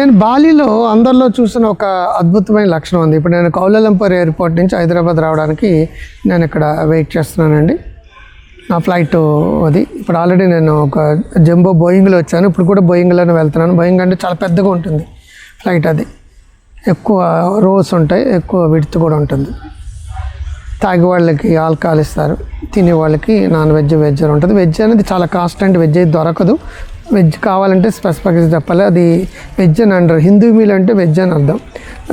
నేను బాలీలో అందరిలో చూసిన ఒక అద్భుతమైన లక్షణం ఉంది. ఇప్పుడు నేను కౌలలంపూర్ ఎయిర్పోర్ట్ నుంచి హైదరాబాద్ రావడానికి నేను ఇక్కడ వెయిట్ చేస్తున్నానండి. నా ఫ్లైట్ అది. ఇప్పుడు ఆల్రెడీ నేను ఒక జంబో బోయింగ్లో వచ్చాను. ఇప్పుడు కూడా బోయింగ్లోనే వెళ్తున్నాను. బోయింగ్ అంటే చాలా పెద్దగా ఉంటుంది ఫ్లైట్ అది. ఎక్కువ రోస్ ఉంటాయి ఎక్కువ విడుతు కూడా ఉంటుంది. తాగి వాళ్ళకి ఆల్కహాల్ ఇస్తారు తినే వాళ్ళకి నాన్ వెజ్ వెజ్ ఉంటుంది. వెజ్ అనేది చాలా కాస్ట్ అండ్ వెజ్ అయితే దొరకదు. వెజ్ కావాలంటే స్పెసిఫిక్గా చెప్పాలి. అది వెజ్ అని అంటారు. హిందూ మీల్ అంటే వెజ్ అని అర్థం.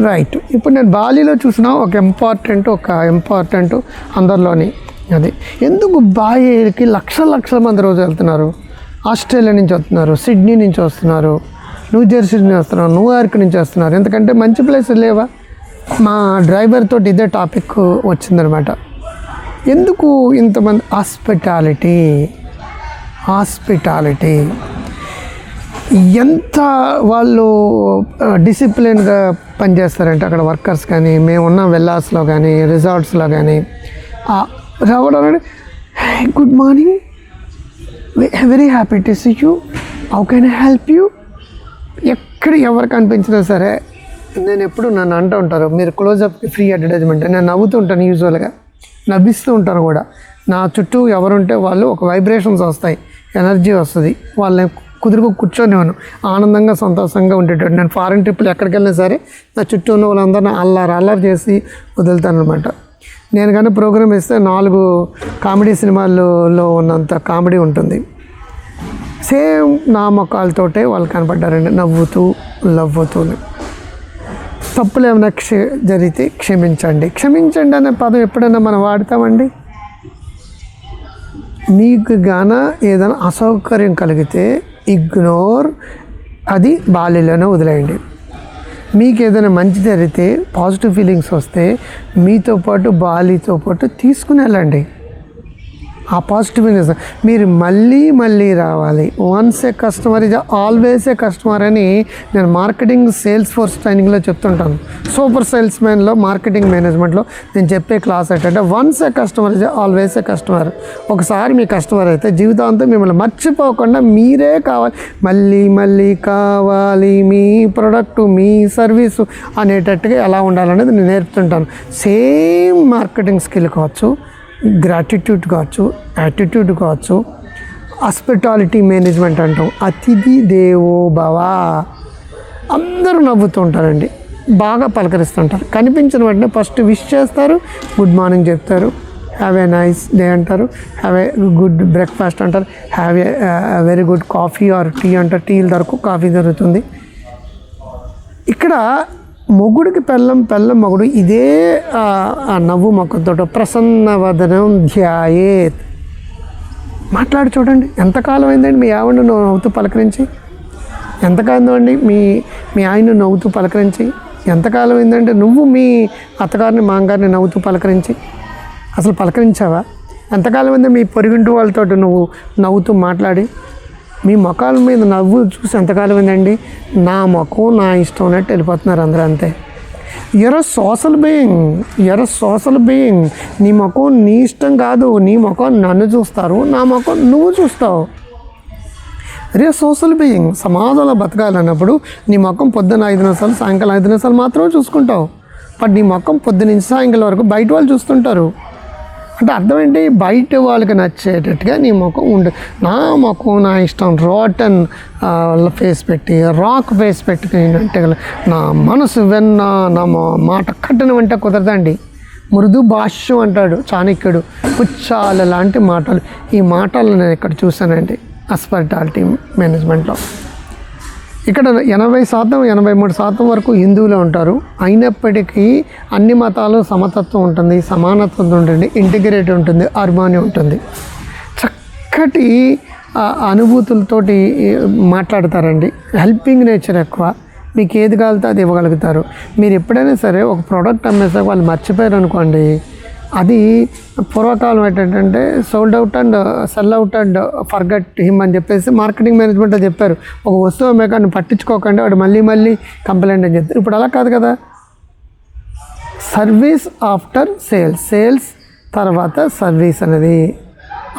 రైట్ ఇప్పుడు నేను బాలీలో చూసిన ఒక ఇంపార్టెంట్ ఒక ఇంపార్టెంట్ అందరిలోని అది. ఎందుకు బాయికి లక్షల లక్షల మంది రోజు వెళ్తున్నారు? ఆస్ట్రేలియా నుంచి వస్తున్నారు సిడ్నీ నుంచి వస్తున్నారు న్యూ జెర్సీ నుంచి వస్తున్నారు న్యూయార్క్ నుంచి వస్తున్నారు. ఎందుకంటే మంచి ప్లేసెస్ లేవా? మా డ్రైవర్ తోటి ఇదే టాపిక్ వచ్చిందనమాట. ఎందుకు ఇంతమంది హాస్పిటాలిటీ? హాస్పిటాలిటీ. ఎంత వాళ్ళు డిసిప్లిన్గా పనిచేస్తారంటే అక్కడ వర్కర్స్ కానీ మేము ఉన్న వెల్లాస్లో కానీ రిసార్ట్స్లో కానీ రావడం good morning very happy to see you how can I help you ఎక్కడ ఎవరు కనిపించినా సరే నేను ఎప్పుడు నన్ను అంటూ ఉంటారు. మీరు క్లోజ్అప్ ఫ్రీ అడ్వర్టైజ్మెంట్ నేను నవ్వుతూ ఉంటాను యూజువల్గా నవ్విస్తూ ఉంటాను కూడా. నా చుట్టూ ఎవరుంటే వాళ్ళు ఒక వైబ్రేషన్స్ వస్తాయి. ఎనర్జీ వస్తుంది. వాళ్ళని కుదురుకు కూర్చొనేవాను ఆనందంగా సంతోషంగా ఉండేటట్టు నేను ఫారెన్ ట్రిప్లు ఎక్కడికి వెళ్ళినా సరే నా చుట్టూ ఉన్న వాళ్ళందరినీ అల్లారు అల్లారు చేసి వదులుతాను అనమాట నేను కానీ ప్రోగ్రామ్ ఇస్తే నాలుగు కామెడీ సినిమాల్లో ఉన్నంత కామెడీ ఉంటుంది. సేమ్ నా మొక్కలతోటే వాళ్ళు కనపడ్డారండి నవ్వుతూ లవ్వుతూ తప్పులు ఏమైనా క్ష జరిగితే క్షమించండి. క్షమించండి అనే పదం ఎప్పుడైనా మనం వాడతామండి? మీకు గాన ఏదైనా అసౌకర్యం కలిగితే ఇగ్నోర్ అది బాల్యలోనే వదిలేయండి. మీకు ఏదైనా మంచి జరిగితే పాజిటివ్ ఫీలింగ్స్ వస్తే మీతో పాటు బాలీతో పాటు తీసుకుని వెళ్ళండి. ఆ పాజిటివ్నెస్ మీరు మళ్ళీ మళ్ళీ రావాలి. Once a customer is always a customer అని నేను మార్కెటింగ్ సేల్స్ ఫోర్స్ ట్రైనింగ్లో చెప్తుంటాను. సూపర్ సేల్స్ మ్యాన్లో మార్కెటింగ్ మేనేజ్మెంట్లో నేను చెప్పే క్లాస్ ఏంటంటే once a customer is always a customer ఒకసారి మీ కస్టమర్ అయితే జీవితాంతం మిమ్మల్ని మర్చిపోకుండా మీరే కావాలి. మళ్ళీ మళ్ళీ కావాలి మీ ప్రొడక్ట్ మీ సర్వీసు అనేటట్టుగా ఎలా ఉండాలనేది నేను నేర్పుతుంటాను. సేమ్ మార్కెటింగ్ స్కిల్ కావచ్చు. గ్రాటిట్యూడ్ కావచ్చు యాటిట్యూడ్ కావచ్చు హాస్పిటాలిటీ మేనేజ్మెంట్ అంటాం. అతిథి దేవో భవ. అందరూ నవ్వుతూ ఉంటారండి. బాగా పలకరిస్తుంటారు. కనిపించిన వెంటనే ఫస్ట్ విష్ చేస్తారు గుడ్ మార్నింగ్ చెప్తారు హ్యావ్ ఏ నైస్ డే అంటారు హ్యావ్ ఏ గుడ్ బ్రేక్ఫాస్ట్ అంటారు have a very good coffee or tea అంటారు. టీల దొరకు కాఫీ దొరుకుతుంది. ఇక్కడ మొగుడికి పెళ్ళం పెళ్ళం మొగుడు ఇదే ఆ, నవ్వు మొక్కతో ప్రసన్నవదనం ధ్యాయే ధ్యాయేత్. మాట్లాడి చూడండి ఎంతకాలం అయిందండి మీ ఆవిడ నవ్వుతూ పలకరించి? ఎంతకాలం అండి మీ మీ ఆయన నవ్వుతూ పలకరించి? ఎంతకాలం అయిందంటే నువ్వు మీ అత్తగారిని మామగారిని నవ్వుతూ పలకరించి? అసలు పలకరించావా? ఎంతకాలం అయిందో మీ పొరిగింటి వాళ్ళతో నువ్వు నవ్వుతూ మాట్లాడి? మీ ముఖాల మీద నవ్వు చూసి ఎంతకాలం ఏందండి నా ముఖం నా ఇష్టం అన్నట్టు వెళ్ళిపోతున్నారు అందరూ అంతే. ఎర సోషల్ బీయింగ్ ఎర సోషల్ బీయింగ్ నీ ముఖం నీ ఇష్టం కాదు. నీ ముఖం నన్ను చూస్తారు నా ముఖం నువ్వు చూస్తావు. రే సోషల్ బీయింగ్ సమాజంలో బతకాలన్నప్పుడు నీ ముఖం పొద్దున్న ఐదు నిమిషాలు సాయంకాలం ఐదు నిమిషాలు మాత్రమే చూసుకుంటావు. బట్ నీ ముఖం పొద్దునుంచి నుంచి సాయంకాలం వరకు బయట వాళ్ళు చూస్తుంటారు. అంటే అర్థం ఏంటి బయట వాళ్ళకి నచ్చేటట్టుగా నీ ముఖం ఉండు. నా ముఖం నా ఇష్టం రోటన్ ఫేస్ పెట్టి రాక్ ఫేస్ పెట్టుకుని అంటే నా మనసు వెన్న నా మాట కట్టడం అంటే కుదరదండి. మృదు భాష్యం అంటాడు చాణక్యుడు. పుచ్చాల లాంటి మాటలు. ఈ మాటలు నేను ఇక్కడ చూశానండి. హాస్పిటాలిటీ మేనేజ్మెంట్లో. ఇక్కడ ఎనభై శాతం ఎనభై మూడు శాతం వరకు హిందువులే ఉంటారు. అయినప్పటికీ అన్ని మతాలు సమతత్వం ఉంటుంది సమానత్వం ఉంటుంది ఇంటిగ్రేట్ ఉంటుంది అర్మాని ఉంటుంది. చక్కటి అనుభూతులతోటి మాట్లాడతారండి. హెల్పింగ్ నేచర్ ఎక్కువ. మీకు ఏది కావాలితే అది ఇవ్వగలుగుతారు. మీరు ఎప్పుడైనా సరే ఒక ప్రోడక్ట్ అమ్మేసాక వాళ్ళు మర్చిపోయారు అనుకోండి అది పూర్వకాలం ఏంటంటే sold out and sell out and forget him అని చెప్పేసి మార్కెటింగ్ మేనేజ్మెంట్ చెప్పారు. ఒక వస్తువు మేకాన్ని పట్టించుకోకండి వాడు మళ్ళీ మళ్ళీ కంప్లైంట్ అని చెప్తారు ఇప్పుడు అలా కాదు కదా? సర్వీస్ ఆఫ్టర్ సేల్స్ సేల్స్ తర్వాత సర్వీస్ అనేది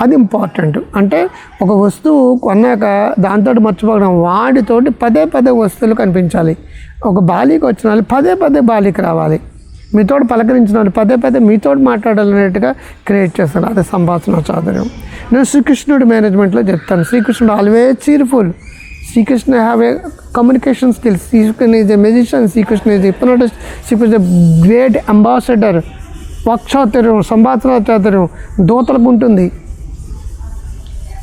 అది ఇంపార్టెంట్ అంటే ఒక వస్తువు కొన్నాక దాంతో మర్చిపోవడం వాడితోటి పదే పదే వస్తువులు కనిపించాలి. ఒక బాలీకి వచ్చిన వాళ్ళు పదే పదే బాలీకి రావాలి. మీతోడు పలకరించిన వాళ్ళు పదే పదే మీతోడు మాట్లాడాలనేట్టుగా క్రియేట్ చేస్తాను అదే సంభాషణ చాతుర్యం నేను శ్రీకృష్ణుడి మేనేజ్మెంట్లో చెప్తాను. శ్రీకృష్ణుడు always cheerful Srikrishna have a communication skills Srikrishna is a magician Srikrishna is hypnotist Srikrishna great ambassador వక్షాతుర్యం సంభాషణ చాతుర్యం దూతలకు ఉంటుంది.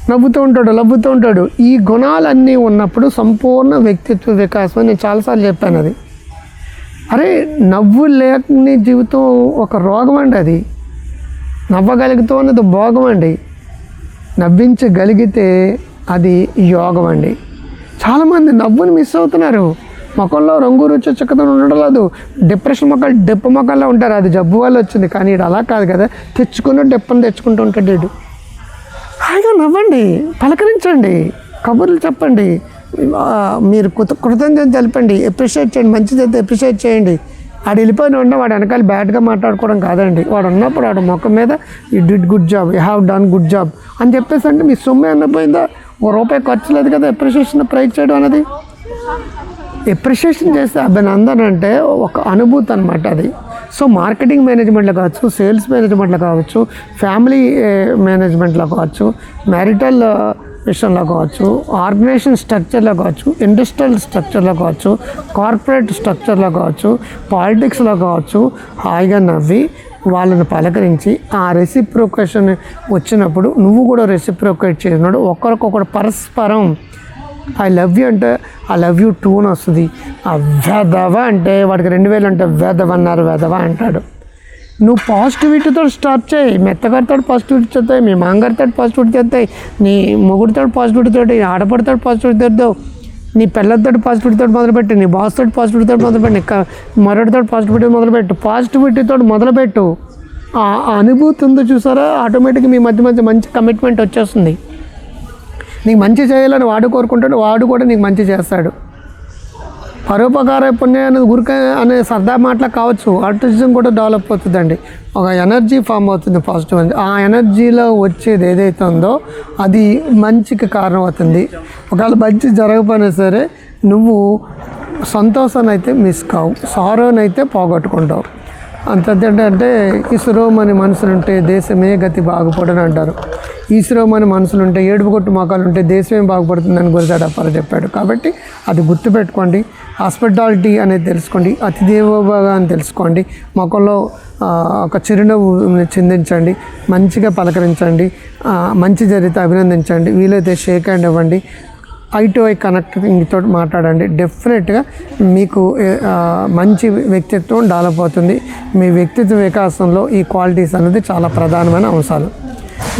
నవ్వుతూ ఉంటాడు లవ్వుతూ ఉంటాడు. ఈ గుణాలన్నీ ఉన్నప్పుడు సంపూర్ణ వ్యక్తిత్వ వికాసం అని నేను చాలాసార్లు చెప్పాను అది. అరే నవ్వు లేని జీవితం ఒక రోగం అండి అది. నవ్వగలుగుతూ అన్నది భోగం అండి నవ్వించగలిగితే అది యోగం అండి చాలామంది నవ్వుని మిస్ అవుతున్నారు. ముఖంలో రంగు రుచి చక్కదనం ఉండడం లేదు డిప్రెషన్ మొక్కలు డెప్ప మొక్కల్లో ఉంటారు. అది జబ్బు వల్ల వచ్చింది. కానీ ఇడు అలా కాదు కదా. తెచ్చుకున్న డెప్పని తెచ్చుకుంటూ ఉంటాడు వీడు. హాయిగా నవ్వండి. పలకరించండి. కబుర్లు చెప్పండి. మీరు కృత కృతజ్ఞత తెలపండి. ఎప్రిషియేట్ చేయండి. మంచిది అయితే ఎప్రిషియేట్ చేయండి. ఆడు వెళ్ళిపోయిన ఉంటే వాడు వెనకాల బ్యాడ్గా మాట్లాడుకోవడం కాదండి. వాడు ఉన్నప్పుడు వాడు మొక్క మీద you did good job you have done good job అని చెప్పేసి అంటే మీ సొమ్మే అన్నపోయిందా ఓ రూపాయి ఖర్చు లేదు కదా ఎప్రిషియేషన్ ప్రైజ్ చేయడం అనేది ఎప్రిషియేషన్ చేస్తే అభినందన అంటే ఒక అనుభూతి అనమాట అది. సో మార్కెటింగ్ మేనేజ్మెంట్లో కావచ్చు సేల్స్ మేనేజ్మెంట్లో కావచ్చు ఫ్యామిలీ మేనేజ్మెంట్లో కావచ్చు మ్యారిటల్ విషయంలో కావచ్చు ఆర్గనైజేషన్ స్ట్రక్చర్లో కావచ్చు ఇండస్ట్రియల్ స్ట్రక్చర్లో కావచ్చు కార్పొరేట్ స్ట్రక్చర్లో కావచ్చు పాలిటిక్స్లో కావచ్చు హాయిగా నవ్వి వాళ్ళని పలకరించి ఆ రెసిప్రోకేషన్ వచ్చినప్పుడు నువ్వు కూడా రెసిప్రోకేట్ చేసినాడు ఒకరికొకరు పరస్పరం ఐ లవ్ యూ అంటే ఐ లవ్ యూ టూ అని వస్తుంది. ఆ వెదవ అంటే వాడికి రెండు వేలు అంటే వేదవ అన్నారు వెదవ అంటాడు. నువ్వు పాజిటివిటీతో స్టార్ట్ చేయి. మెత్తగారితో పాజిటివిటీ చెప్తాయి మీ మాంగారితో పాజిటివిటీ చెప్తాయి నీ మొగుడితో పాజిటివిటీతో ఆడపడితో పాజిటివిటీతో నీ పిల్లలతో పాజిటివిటీతో మొదలుపెట్టు నీ బాస్తో తోటి పాజిటివిటీతో మొదలుపెట్టు నీ క- మరొకటితో పాజిటివిటీ మొదలుపెట్టు. పాజిటివిటీతో మొదలుపెట్టు. ఆ ఆ అనుభూతి ఉందో చూసారా? ఆటోమేటిక్గా మీ మధ్య మధ్య మంచి కమిట్మెంట్ వచ్చేస్తుంది. నీకు మంచి చేయాలని వాడు కోరుకుంటాడు వాడు కూడా నీకు మంచి చేస్తాడు. పరోపకార పుణ్యం అనేది గురిక అనే సరదా మాటలు కావచ్చు ఆర్టిజం కూడా డెవలప్ అవుతుందండి. ఒక ఎనర్జీ ఫామ్ అవుతుంది పాజిటివ్ అని ఆ ఎనర్జీలో వచ్చేది ఏదైతే ఉందో అది మంచికి కారణం అవుతుంది. ఒకవేళ మంచి జరగకపోయినా సరే నువ్వు సంతోషాన్ని అయితే మిస్ కావు సారోనైతే పోగొట్టుకుంటావు. అంత అయితే పోగొట్టుకుంటావు అంతేంటంటే ఈశ్వరోమని మనసులుంటే దేశమే గతి బాగుపడని అంటారు ఈశ్వరోమని మనసులుంటే ఏడుపు కొట్టు మోకాలు ఉంటే దేశమే బాగుపడుతుందని గురిజాడప్పారు చెప్పాడు. కాబట్టి అది గుర్తుపెట్టుకోండి. హాస్పిటాలిటీ అనేది తెలుసుకోండి. అతిదేవోభాగా అని తెలుసుకోండి. మొక్కల్లో ఒక చిరునవ్వు చిందించండి. మంచిగా పలకరించండి. మంచి జరిగితే అభినందించండి. వీలైతే షేక్ హ్యాండ్ ఇవ్వండి. ఐ టు ఐ కనెక్టింగ్ మాట్లాడండి. డెఫినెట్గా మీకు మంచి వ్యక్తిత్వం డెవలప్ అవుతుంది మీ వ్యక్తిత్వ వికాసంలో ఈ క్వాలిటీస్ అనేది చాలా ప్రధానమైన అంశాలు.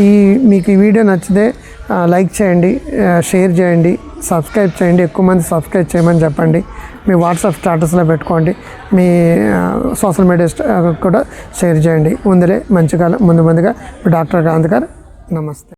ఈ మీకు ఈ వీడియో నచ్చితే లైక్ చేయండి షేర్ చేయండి సబ్స్క్రైబ్ చేయండి ఎక్కువ మంది సబ్స్క్రైబ్ చేయమని చెప్పండి. మీ వాట్సాప్ స్టాటస్లో పెట్టుకోండి. మీ సోషల్ మీడియా కూడా షేర్ చేయండి. ముందరే మంచిగా ముందు ముందుగా డాక్టర్ గాంధీ గారు నమస్తే.